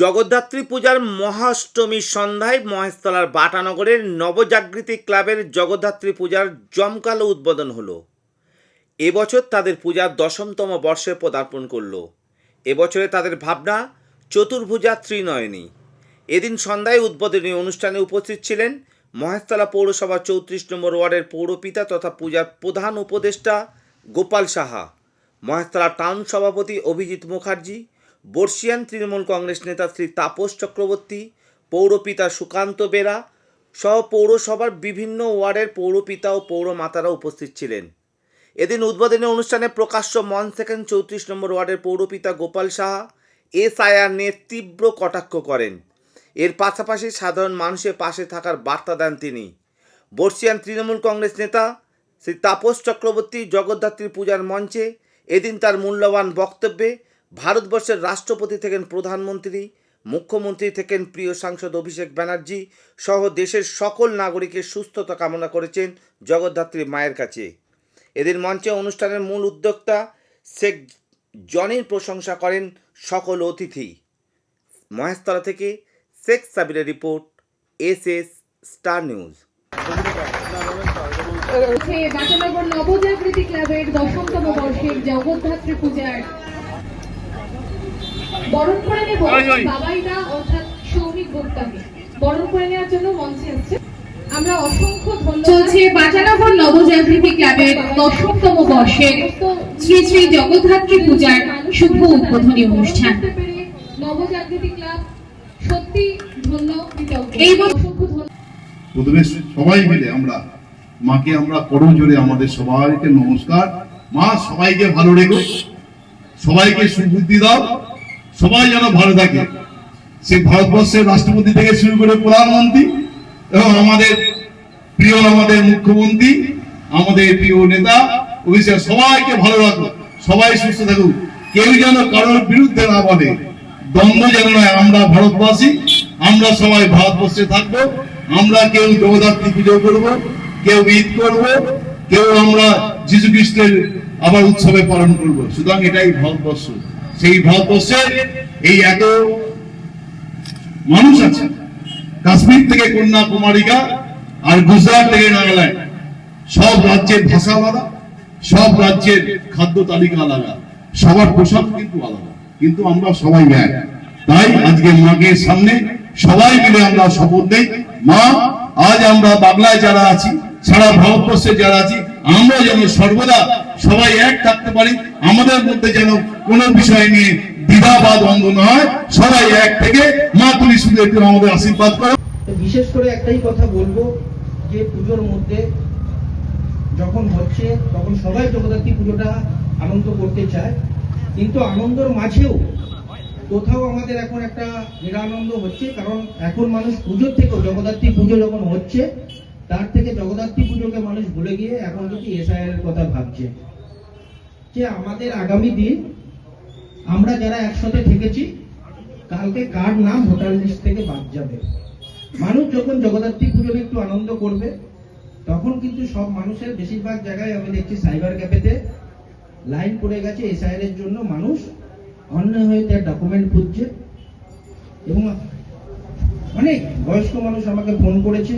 জগদ্ধাত্রী পূজার মহাষ্টমীর সন্ধ্যায় মহেশতলার বাটানগরের নবজাগৃতি ক্লাবের জগদ্ধাত্রী পূজার জমকালো উদ্বোধন হলো। এবছর তাদের পূজার দশমতম বর্ষে পদার্পণ করল। এবছরে তাদের ভাবনা চতুর্ভুজা ত্রিনয়নী। এদিন সন্ধ্যায় উদ্বোধনী অনুষ্ঠানে উপস্থিত ছিলেন মহেশতলা পৌরসভা চৌত্রিশ নম্বর ওয়ার্ডের পৌরপিতা তথা পূজার প্রধান উপদেষ্টা গোপাল সাহা, মহেশতলা টাউন সভাপতি অভিজিৎ মুখার্জি বর্ষিয়ান তৃণমূল কংগ্রেস নেতা শ্রী তাপস চক্রবর্তী, পৌরপিতা সুকান্ত বেরা সহ পৌরসভার বিভিন্ন ওয়ার্ডের পৌরপিতা ও পৌরমাতারা উপস্থিত ছিলেন। এদিন উদ্বোধনী অনুষ্ঠানে প্রকাশ্য মন সেকেন্ড চৌত্রিশ নম্বর ওয়ার্ডের পৌরপিতা গোপাল সাহা, এসআইআর নিয়ে তীব্র কটাক্ষ করেন। এর পাশাপাশি সাধারণ মানুষের পাশে থাকার বার্তা দেন তিনি। বর্ষিয়ান তৃণমূল কংগ্রেস নেতা শ্রী তাপস চক্রবর্তী জগদ্ধাত্রী পূজার মঞ্চে এদিন তার মূল্যবান বক্তব্যে ভারতবর্ষের রাষ্ট্রপতি থেকেন প্রধানমন্ত্রী, মুখ্যমন্ত্রী থেকেন প্রিয় সাংসদ অভিষেক ব্যানার্জি সহ দেশের সকল নাগরিকের সুস্থতা কামনা করেছেন জগদ্ধাত্রী মায়ের কাছে। এদের মঞ্চে অনুষ্ঠানের মূল উদ্যোক্তা শেখ জনের প্রশংসা করেন সকল অতিথি। মহেশতলা থেকে Sheikh সাবিরের report S S star news. Nabajagriti ক্লাবের দশমতম বর্ষের জগদ্ধাত্রী পূজার বরণ করে নেব বাবাইদা অর্থাৎ সৌমিক গুপ্তাকে বরণ করে নেওয়ার জন্য মঞ্চে আসছে আমরা অসংখ্য ধন্যবাদ। চলছে বাটানগর নবজাগৃতি ক্লাবের দশমতম বর্ষের শ্রী শ্রী জগদ্ধাত্রী পূজার শুভ উদ্বোধনী অনুষ্ঠান। নবজাগৃতি ক্লাব সত্যি ধন্য এই বছর- অসংখ্য ধন্যবাদ। প্রথমে সবাই মিলে আমরা মাকে আমরা করম জোরে আমাদের সবাইকে নমস্কার। মা সবাইকে ভালো রেখো সবাইকে সুবুদ্ধি দাও। সবাই যেন ভালো থাকে। সে ভারতবর্ষের রাষ্ট্রপতি থেকে শুরু করে প্রধানমন্ত্রী এবং আমাদের প্রিয় আমাদের মুখ্যমন্ত্রী, আমাদের প্রিয় নেতা অভিষেক সবাইকে ভালো রাখো সবাই সুস্থ থাকুক। কেউ যেন কারোর বিরুদ্ধে না বলে, দ্বন্দ্ব যেন নয়। আমরা ভারতবাসী, আমরা সবাই ভারতবর্ষে থাকব, আমরা কেউ জগদ্ধাত্রী পুজো করব, কেউ ঈদ করব, কেউ আমরা যীশু খ্রিস্টের আবার উৎসবে পালন করব। সুতরাং এটাই ভারতবর্ষ। সেই ভারতবর্ষে এই এত মানুষ আছে। কাশ্মীর থেকে কন্যাকুমারিকা আর গুজরাট থেকে নাগাল্যান্ড। সব রাজ্যের ভাষা আলাদা, সব রাজ্যের খাদ্য তালিকা আলাদা, সবার পোশাক কিন্তু আলাদা, কিন্তু আমরা সবাই এক। তাই আজকে মাকে সামনে সবাই মিলে আমরা শপথ নেই। মা, আজ আমরা বাংলায় যারা আছি, সারা ভারতবর্ষে যারা আছি, আমরা যেন সর্বদা সবাই এক থাকতে পারি, আমাদের মধ্যে যেন কোনো বিষয় নিয়ে দ্বিধা দ্বন্দ্ব না হয় সবাই এক থেকে মা একটু আমাদের আশীর্বাদ করো বিশেষ করে একটাই কথা বলব, যে পুজোর মধ্যে যখন হচ্ছে, তখন সবাই জগদ্ধাত্রী পুজোটা আনন্দ করতে চায়। কিন্তু আনন্দর মাঝেও কোথাও আমাদের এখন একটা নিরানন্দ হচ্ছে, কারণ এখন মানুষ পুজোর থেকেও জগদ্ধাত্রী পুজো যখন হচ্ছে, তার থেকে জগদ্ধাত্রী পুজোকে মানুষ ভুলে গিয়ে এখন যদি এসআইআর কথা ভাবছে। যে আমাদের আগামী দিন আমরা যারা একসাথে থেকেছি, কালকে কার নাম ভোটার লিস্ট থেকে বাদ যাবে? মানুষ যখন জগদ্ধাত্রী পুজোর একটু আনন্দ করবে, তখন কিন্তু সব মানুষের বেশিরভাগ জায়গায় আমি দেখছি সাইবার ক্যাফেতে লাইন পড়ে গেছে এসআইআর এর জন্য। মানুষ অন্যায় হয়ে তার ডকুমেন্ট খুঁজছে এবং অনেক বয়স্ক মানুষ আমাকে ফোন করেছে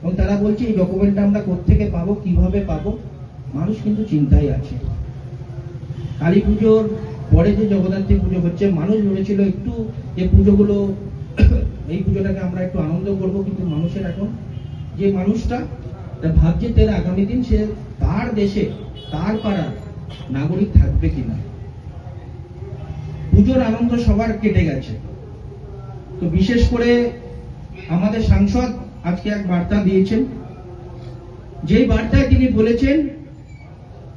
এবং তারা বলছে, এই ডকুমেন্টটা আমরা কোত্থেকে পাবো? কীভাবে পাবো? মানুষ কিন্তু চিন্তায় আছে। কালী পুজোর পরে যে জগদ্ধাত্রী পুজো হচ্ছে, মানুষ ভেবেছিল একটু যে পুজোগুলো, এই পুজোটাকে আমরা একটু আনন্দ করব, কিন্তু মানুষের এখন যে মানুষটা তা ভাবছে তার আগামী দিন সে তার দেশে, তার পাড়ার নাগরিক থাকবে কিনা। পুজোর আনন্দ সবার কেটে গেছে। তো বিশেষ করে আমাদের সাংসদ আজকে এক বার্তা দিয়েছেন। যেই বার্তায় তিনি বলেছেন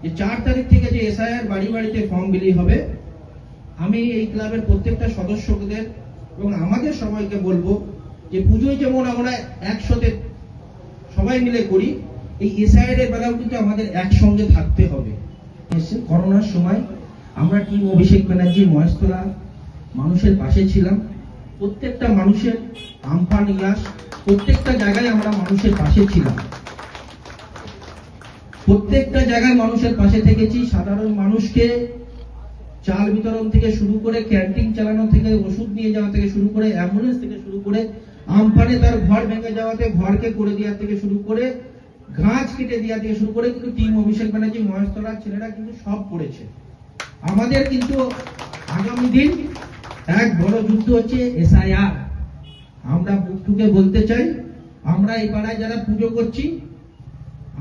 যে চার তারিখ থেকে যে এসআইআর বাড়ি বাড়িতে ফর্ম বিলি হবে আমি এই ক্লাবের প্রত্যেকটা সদস্যদের এবং আমাদের সবাইকে বলব যে পুজোয় যেমন আমরা একসাথে সবাই মিলে করি, এই এসআইআর এর বেলাও কিন্তু আমাদের একসঙ্গে থাকতে হবে। করোনার সময় আমরা টিম অভিষেক ব্যানার্জি, মহেশতলা মানুষের পাশে ছিলাম। প্রত্যেকটা মানুষের আমফান ইলাস, প্রত্যেকটা জায়গায় আমরা মানুষের পাশে ছিলাম। প্রত্যেকটা জায়গায় মানুষের পাশে থেকেছি। সাধারণ মানুষকে চাল বিতরণ থেকে শুরু করে ক্যান্টিন চালানো থেকে ওষুধ নিয়ে যাওয়া থেকে শুরু করে অ্যাম্বুলেন্স থেকে শুরু করে আমফানে তার ঘর ভেঙে যাওয়াতে ঘরকে করে দেওয়া থেকে শুরু করে গাছ কেটে দেওয়া থেকে শুরু করে কিন্তু টিম অভিষেক ব্যানার্জি, মহেশতলার ছেলেরা কিন্তু সব করেছে। আমাদের কিন্তু আগামী দিন এক বড় যুদ্ধ হচ্ছে এসআইআর। আমরা বুক ঠুকে বলতে চাই, আমরা এই পাড়ায় যারা পুজো করছি,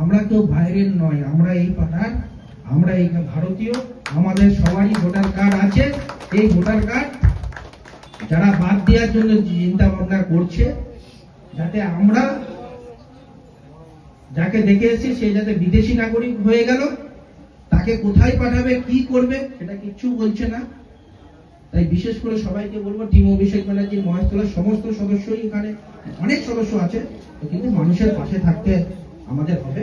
আমরা কেউ বাইরের নয়, আমরা এই পাড়ার আমরা এই ভারতীয়, আমাদের সবারই ভোটার কার্ড আছে। এই ভোটার কার্ড যারা বাদ দেওয়ার জন্য চিন্তা ভাবনা করছে, যাতে আমরা যাকে দেখে এসেছি, সে যাতে বিদেশি নাগরিক হয়ে গেল, তাকে কোথায় পাঠাবে, কি করবে, সেটা কিচ্ছু বলছে না। তাই বিশেষ করে সবাইকে বলব টিম অভিষেক ব্যানার্জি, মহেশতলার সমস্ত সদস্যই এখানে, অনেক সদস্য আছে, কিন্তু মানুষের পাশে থাকতে আমাদের হবে।